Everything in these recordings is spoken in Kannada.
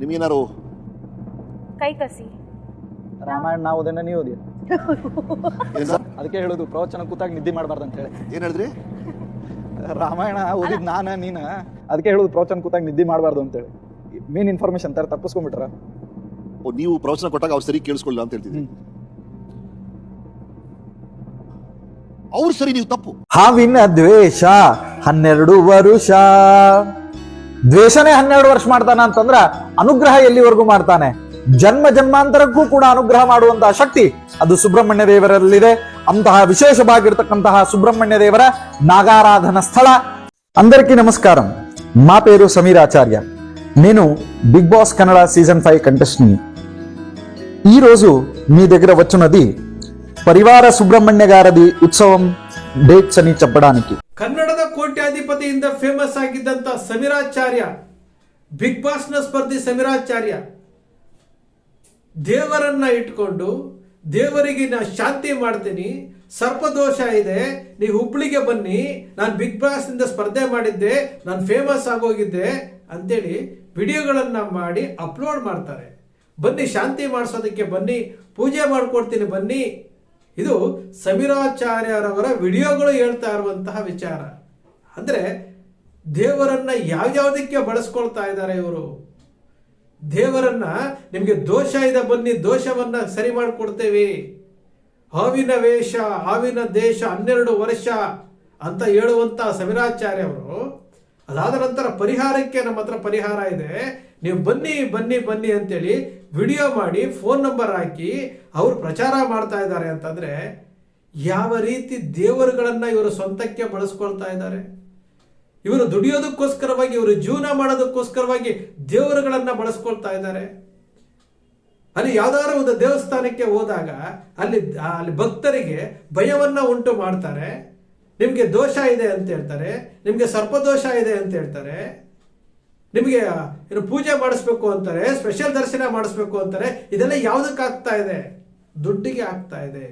ನಿಮ್ಗೇನಾರು ಕೈ ಕಸಿ. ರಾಮಾಯಣ ನಾವು ಓದನ್ನ ನೀವು ಓದಿ. ಏನ್ ಸರ್? ಅದಕ್ಕೆ ಹೇಳೋದು ಪ್ರವಚನ ಕೂತಾಗ ನಿದ್ದೆ ಮಾಡಬಾರ್ದು ಅಂತ ಹೇಳಿ. ಏನ್ ಹೇಳಿದ್ರಿ? ರಾಮಾಯಣ ಓದಿದ್ ನಾನ ನೀನ? ಅದಕ್ಕೆ ಹೇಳೋದು ಪ್ರವಚನ ಕೂತಾಗ ನಿದ್ದೆ ಮಾಡಬಾರ್ದು ಅಂತೇಳಿ ಮೇನ್ ಇನ್ಫಾರ್ಮೇಶನ್ ತರ ತಪ್ಪಿಸ್ಕೊಂಡ್ಬಿಟ್ರ? ಓ ನೀವು ಪ್ರವಚನ ಕೊಟ್ಟಾಗ ಅವ್ರು ಸರಿ ಕೇಳಿಸ್ಕೊಳ್ಳಿಲ್ಲ ಅಂತ ಹೇಳ್ತಿದ್ರಿ ಅವ್ರು ಸರಿ ನೀವು ತಪ್ಪು. ಹಾವಿನ ದ್ವೇಷ ಹನ್ನೆರಡು ವರುಷ. ದ್ವೇಷನೇ ಹನ್ನೆರಡು ವರ್ಷ ಮಾಡ್ತಾನ ಅಂತಂದ್ರ ಅನುಗ್ರಹ ಎಲ್ಲಿವರೆಗೂ ಮಾಡ್ತಾನೆ? ಜನ್ಮ ಜನ್ಮಾಂತರಕ್ಕೂ ಕೂಡ ಅನುಗ್ರಹ ಮಾಡುವಂತಹ ಶಕ್ತಿ ಅದು ಸುಬ್ರಹ್ಮಣ್ಯ ದೇವರಲ್ಲಿದೆ. ಅಂತಹ ವಿಶೇಷವಾಗಿರ್ತಕ್ಕಂತಹ ಸುಬ್ರಹ್ಮಣ್ಯ ದೇವರ ನಾಗಾರಾಧನ ಸ್ಥಳ. ಅಂದರಿಕಿ ನಮಸ್ಕಾರ. ಮಾ ಪೇರು ಸಮೀರ್ ಆಚಾರ್ಯ. ನೀನು Big Boss Kannada season five ಕಂಟೆಸ್ಟ್ನಿ ಈ ರೋಜು ನೀ ದಗ್ಗರ వచ్చినది ವಚ್ಚುನದಿ ಪರಿವಾರ ಸುಬ್ರಹ್ಮಣ್ಯಗಾರದಿ ಉತ್ಸವಂ ಡೇಟ್ ಸನಿ చెప్పడానికి ಕನ್ನಡದ ಕೋಟ್ಯಾಧಿಪತಿಯಿಂದ ಫೇಮಸ್ ಆಗಿದ್ದಂಥ ಸಮೀರಾಚಾರ್ಯ ಬಿಗ್ ಬಾಸ್ನ ಸ್ಪರ್ಧಿ ಸಮೀರಾಚಾರ್ಯ, ದೇವರನ್ನ ಇಟ್ಕೊಂಡು ದೇವರಿಗೆ ನಾ ಶಾಂತಿ ಮಾಡ್ತೀನಿ, ಸರ್ಪದೋಷ ಇದೆ ನೀವು ಹುಬ್ಳಿಗೆ ಬನ್ನಿ, ನಾನು ಬಿಗ್ ಬಾಸ್ ಇಂದ ಸ್ಪರ್ಧೆ ಮಾಡಿದ್ದೆ, ನಾನು ಫೇಮಸ್ ಆಗೋಗಿದ್ದೆ ಅಂತೇಳಿ ವಿಡಿಯೋಗಳನ್ನು ಮಾಡಿ ಅಪ್ಲೋಡ್ ಮಾಡ್ತಾರೆ. ಬನ್ನಿ, ಶಾಂತಿ ಮಾಡಿಸೋದಕ್ಕೆ ಬನ್ನಿ, ಪೂಜೆ ಮಾಡ್ಕೊಡ್ತೀನಿ, ಬನ್ನಿ. ಇದು ಸಮೀರಾಚಾರ್ಯರವರ ವಿಡಿಯೋಗಳು ಹೇಳ್ತಾ ಇರುವಂತಹ ವಿಚಾರ. ಅಂದ್ರೆ ದೇವರನ್ನ ಯಾವ್ಯಾವುದಕ್ಕೆ ಬಳಸ್ಕೊಳ್ತಾ ಇದ್ದಾರೆ ಇವರು? ದೇವರನ್ನ ನಿಮಗೆ ದೋಷ ಇದೆ ಬನ್ನಿ, ದೋಷವನ್ನ ಸರಿ ಮಾಡಿಕೊಡ್ತೇವೆ. ಹಾವಿನ ವೇಷ, ಹಾವಿನ ದೇಶ ಹನ್ನೆರಡು ವರ್ಷ ಅಂತ ಹೇಳುವಂತ ಸಮೀರಾಚಾರ್ಯ ಅವರು ಅದಾದ ನಂತರ ಪರಿಹಾರಕ್ಕೆ ನಮ್ಮ ಹತ್ರ ಪರಿಹಾರ ಇದೆ. ನೀವು ಬನ್ನಿ ಬನ್ನಿ ಬನ್ನಿ ಅಂತೇಳಿ ವಿಡಿಯೋ ಮಾಡಿ, ಫೋನ್ ನಂಬರ್ ಹಾಕಿ ಅವರು ಪ್ರಚಾರ ಮಾಡ್ತಾ ಇದ್ದಾರೆ ಅಂತಂದ್ರೆ ಯಾವ ರೀತಿ ದೇವರುಗಳನ್ನು ಇವರು ಸ್ವಂತಕ್ಕೆ ಬಳಸ್ಕೊಳ್ತಾ ಇದ್ದಾರೆ. ಇವರು ದುಡಿಯೋದಕ್ಕೋಸ್ಕರವಾಗಿ, ಇವರು ಜೀವನ ಮಾಡೋದಕ್ಕೋಸ್ಕರವಾಗಿ ದೇವರುಗಳನ್ನು ಬಳಸ್ಕೊಳ್ತಾ ಇದ್ದಾರೆ. ಅಲ್ಲಿ ಯಾವ್ದಾದ್ರು ಒಂದು ದೇವಸ್ಥಾನಕ್ಕೆ ಹೋದಾಗ ಅಲ್ಲಿ ಅಲ್ಲಿ ಭಕ್ತರಿಗೆ ಭಯವನ್ನು ಉಂಟು ಮಾಡ್ತಾರೆ. ನಿಮಗೆ ದೋಷ ಇದೆ ಅಂತ ಹೇಳ್ತಾರೆ, ನಿಮಗೆ ಸರ್ಪದೋಷ ಇದೆ ಅಂತ ಹೇಳ್ತಾರೆ, ನಿಮಗೆ ಏನು ಪೂಜೆ ಮಾಡಿಸ್ಬೇಕು ಅಂತಾರೆ ಸ್ಪೆಷಲ್ ದರ್ಶನ ಮಾಡಿಸ್ಬೇಕು ಅಂತಾರೆ, ಇದೆಲ್ಲ ಯಾವುದಕ್ಕೆ ಆಗ್ತಾ ಇದೆ? ದುಡ್ಡಿಗೆ ಆಗ್ತಾ ಇದೆ.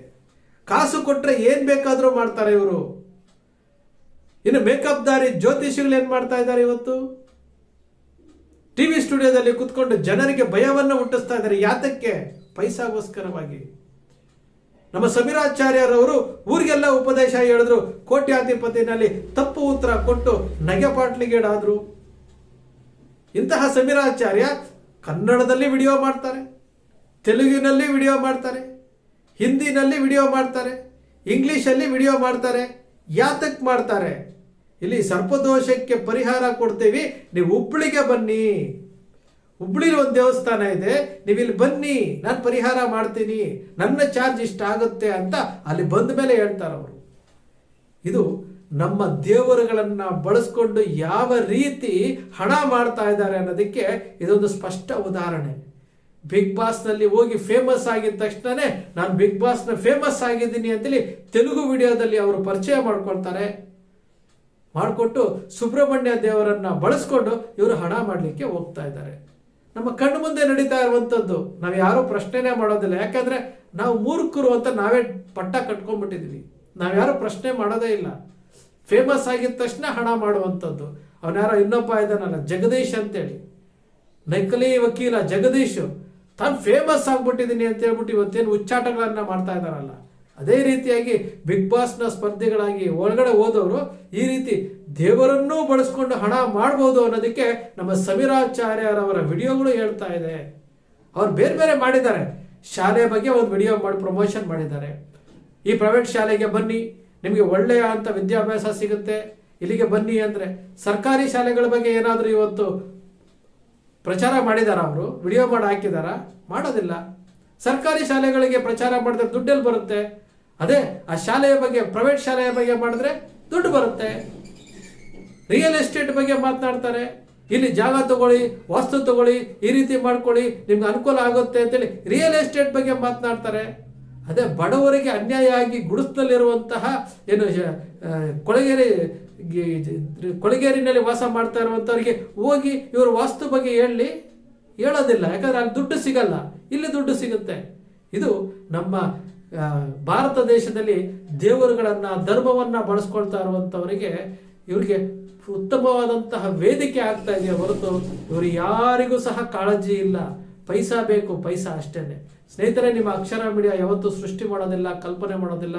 ಕಾಸು ಕೊಟ್ಟರೆ ಏನು ಬೇಕಾದರೂ ಮಾಡ್ತಾರೆ ಇವರು. ಇನ್ನು ಮೇಕಪ್ ದಾರಿ ಜ್ಯೋತಿಷಿಗಳು ಏನ್ ಮಾಡ್ತಾ ಇದ್ದಾರೆ ಇವತ್ತು? ಟಿವಿ ಸ್ಟುಡಿಯೋದಲ್ಲಿ ಕುತ್ಕೊಂಡು ಜನರಿಗೆ ಭಯವನ್ನು ಹುಟ್ಟಿಸ್ತಾ ಇದ್ದಾರೆ. ಯಾತಕ್ಕೆ? ಪೈಸಾಗೋಸ್ಕರವಾಗಿ. ನಮ್ಮ ಸಮೀರಾಚಾರ್ಯರವರು ಊರಿಗೆಲ್ಲ ಉಪದೇಶ ಹೇಳಿದ್ರು. ಕೋಟ್ಯಾಧಿಪತಿನಲ್ಲಿ ತಪ್ಪು ಉತ್ತರ ಕೊಟ್ಟು ನಗೆಪಾಟ್ಲಿಗೇಡಾದ್ರು ಇಂತಹ ಸಮೀರಾಚಾರ್ಯ ಕನ್ನಡದಲ್ಲಿ ವಿಡಿಯೋ ಮಾಡ್ತಾರೆ, ತೆಲುಗಿನಲ್ಲಿ ವಿಡಿಯೋ ಮಾಡ್ತಾರೆ, ಹಿಂದಿನಲ್ಲಿ ವಿಡಿಯೋ ಮಾಡ್ತಾರೆ, ಇಂಗ್ಲೀಷಲ್ಲಿ ವಿಡಿಯೋ ಮಾಡ್ತಾರೆ, ಯಾತಕ್ ಮಾಡ್ತಾರೆ? ಇಲ್ಲಿ ಸರ್ಪದೋಷಕ್ಕೆ ಪರಿಹಾರ ಕೊಡ್ತೀವಿ, ನೀವು ಹುಬ್ಳಿಗೆ ಬನ್ನಿ. ಹುಬ್ಳಿಲಿ ಒಂದು ದೇವಸ್ಥಾನ ಇದೆ ನೀವು ಇಲ್ಲಿ ಬನ್ನಿ, ನಾನು ಪರಿಹಾರ ಮಾಡ್ತೀನಿ, ನನ್ನ ಚಾರ್ಜ್ ಇಷ್ಟಾಗುತ್ತೆ ಅಂತ ಅಲ್ಲಿ ಬಂದ ಮೇಲೆ ಹೇಳ್ತಾರೆ ಅವರು. ಇದು ನಮ್ಮ ದೇವರುಗಳನ್ನು ಬಳಸ್ಕೊಂಡು ಯಾವ ರೀತಿ ಹಣ ಮಾಡ್ತಾ ಇದ್ದಾರೆ ಅನ್ನೋದಕ್ಕೆ ಇದೊಂದು ಸ್ಪಷ್ಟ ಉದಾಹರಣೆ. ಬಿಗ್ ಬಾಸ್ನಲ್ಲಿ ಹೋಗಿ ಫೇಮಸ್ ಆಗಿದ ತಕ್ಷಣನೇ ನಾನು ಬಿಗ್ ಬಾಸ್ನ ಫೇಮಸ್ ಆಗಿದ್ದೀನಿ ಅಂತೇಳಿ ತೆಲುಗು ವಿಡಿಯೋದಲ್ಲಿ ಅವರು ಪರಿಚಯ ಮಾಡ್ಕೊಳ್ತಾರೆ. ಮಾಡಿಕೊಟ್ಟು ಸುಬ್ರಹ್ಮಣ್ಯ ದೇವರನ್ನ ಬಳಸ್ಕೊಂಡು ಇವರು ಹಣ ಮಾಡಲಿಕ್ಕೆ ಹೋಗ್ತಾ ಇದ್ದಾರೆ. ನಮ್ಮ ಕಣ್ಣು ಮುಂದೆ ನಡೀತಾ ಇರುವಂಥದ್ದು ನಾವು ಯಾರೂ ಪ್ರಶ್ನೆನೇ ಮಾಡೋದಿಲ್ಲ. ಯಾಕಂದ್ರೆ ನಾವು ಮೂರ್ಖರು ಅಂತ ನಾವೇ ಪಟ್ಟ ಕಟ್ಕೊಂಡ್ಬಿಟ್ಟಿದ್ವಿ. ನಾವ್ಯಾರು ಪ್ರಶ್ನೆ ಮಾಡೋದೇ ಇಲ್ಲ. ಫೇಮಸ್ ಆಗಿದ ತಕ್ಷಣ ಹಣ ಮಾಡುವಂಥದ್ದು ಅವನ್ಯಾರೋ ಇನ್ನೊಬ್ಬ ಇದ್ದಾನಲ್ಲ ಜಗದೀಶ್ ಅಂತೇಳಿ. ನಕಲಿ ವಕೀಲ ಜಗದೀಶ್. ತಾನು ಫೇಮಸ್ ಆಗ್ಬಿಟ್ಟಿದ್ದೀನಿ ಅಂತ ಹೇಳ್ಬಿಟ್ಟು ಇವತ್ತೇನು ಉಚ್ಚಾಟಗಳನ್ನ ಮಾಡ್ತಾ ಇದ್ದಾರಲ್ಲ. ಅದೇ ರೀತಿಯಾಗಿ ಬಿಗ್ ಬಾಸ್ನ ಸ್ಪರ್ಧಿಗಳಾಗಿ ಒಳಗಡೆ ಹೋದವರು ಈ ರೀತಿ ದೇವರನ್ನೂ ಬಳಸ್ಕೊಂಡು ಹಣ ಮಾಡ್ಬೋದು ಅನ್ನೋದಕ್ಕೆ ನಮ್ಮ ಸಮೀರಾಚಾರ್ಯರವರ ವಿಡಿಯೋಗಳು ಹೇಳ್ತಾ ಇದೆ. ಅವ್ರು ಬೇರೆ ಬೇರೆ ಮಾಡಿದ್ದಾರೆ. ಶಾಲೆ ಬಗ್ಗೆ ಒಂದು ವಿಡಿಯೋ ಮಾಡಿ, ಪ್ರಮೋಷನ್ ಮಾಡಿದ್ದಾರೆ. ಈ ಪ್ರೈವೇಟ್ ಶಾಲೆಗೆ ಬನ್ನಿ. ನಿಮಗೆ ಒಳ್ಳೆಯ ಅಂತ ವಿದ್ಯಾಭ್ಯಾಸ ಸಿಗುತ್ತೆ. ಇಲ್ಲಿಗೆ ಬನ್ನಿ ಅಂದರೆ ಸರ್ಕಾರಿ ಶಾಲೆಗಳ ಬಗ್ಗೆ ಏನಾದರೂ ಇವತ್ತು ಪ್ರಚಾರ ಮಾಡಿದಾರ ಅವರು? ವಿಡಿಯೋ ಮಾಡಿ ಹಾಕಿದಾರ? ಮಾಡೋದಿಲ್ಲ. ಸರ್ಕಾರಿ ಶಾಲೆಗಳಿಗೆ ಪ್ರಚಾರ ಮಾಡಿದ್ರೆ ದುಡ್ಡೆಲ್ಲಿ ಬರುತ್ತೆ. ಅದೇ, ಆ ಶಾಲೆಯ ಬಗ್ಗೆ ಪ್ರೈವೇಟ್ ಶಾಲೆಯ ಬಗ್ಗೆ ಮಾಡಿದ್ರೆ ದುಡ್ಡು ಬರುತ್ತೆ. ರಿಯಲ್ ಎಸ್ಟೇಟ್ ಬಗ್ಗೆ ಮಾತನಾಡ್ತಾರೆ. ಇಲ್ಲಿ ಜಾಗ ತಗೊಳ್ಳಿ, ವಾಸ್ತು ತಗೊಳ್ಳಿ, ಈ ರೀತಿ ಮಾಡ್ಕೊಳ್ಳಿ, ನಿಮ್ಗೆ ಅನುಕೂಲ ಆಗುತ್ತೆ ಅಂತೇಳಿ ರಿಯಲ್ ಎಸ್ಟೇಟ್ ಬಗ್ಗೆ ಮಾತನಾಡ್ತಾರೆ. ಅದೇ, ಬಡವರಿಗೆ ಅನ್ಯಾಯ ಆಗಿ ಗುಡಿಸ್ದಲ್ಲಿರುವಂತಹ ಏನು ಕೊಳಗೇರಿ ಕೊಳಗೇರಿನಲ್ಲಿ ವಾಸ ಮಾಡ್ತಾ ಇರುವಂಥವ್ರಿಗೆ ಹೋಗಿ ಇವರು ವಾಸ್ತು ಬಗ್ಗೆ ಹೇಳಿ ಹೇಳೋದಿಲ್ಲ. ಯಾಕಂದ್ರೆ ಅಲ್ಲಿ ದುಡ್ಡು ಸಿಗಲ್ಲ. ಇಲ್ಲಿ ದುಡ್ಡು ಸಿಗುತ್ತೆ. ಇದು ನಮ್ಮ ಭಾರತ ದೇಶದಲ್ಲಿ ದೇವರುಗಳನ್ನು, ಧರ್ಮವನ್ನ ಬಳಸ್ಕೊಳ್ತಾ ಇರುವಂತವರಿಗೆ ಇವರಿಗೆ ಉತ್ತಮವಾದಂತಹ ವೇದಿಕೆ ಆಗ್ತಾ ಇದೆಯಾ ಹೊರತು ಇವರು ಯಾರಿಗೂ ಸಹ ಕಾಳಜಿ ಇಲ್ಲ. ಪೈಸಾ ಬೇಕು, ಪೈಸಾ ಅಷ್ಟೇನೆ. ಸ್ನೇಹಿತರೆ, ನಿಮ್ಮ ಅಕ್ಷರ ಮೀಡಿಯಾ ಯಾವತ್ತೂ ಸೃಷ್ಟಿ ಮಾಡೋದಿಲ್ಲ, ಕಲ್ಪನೆ ಮಾಡೋದಿಲ್ಲ.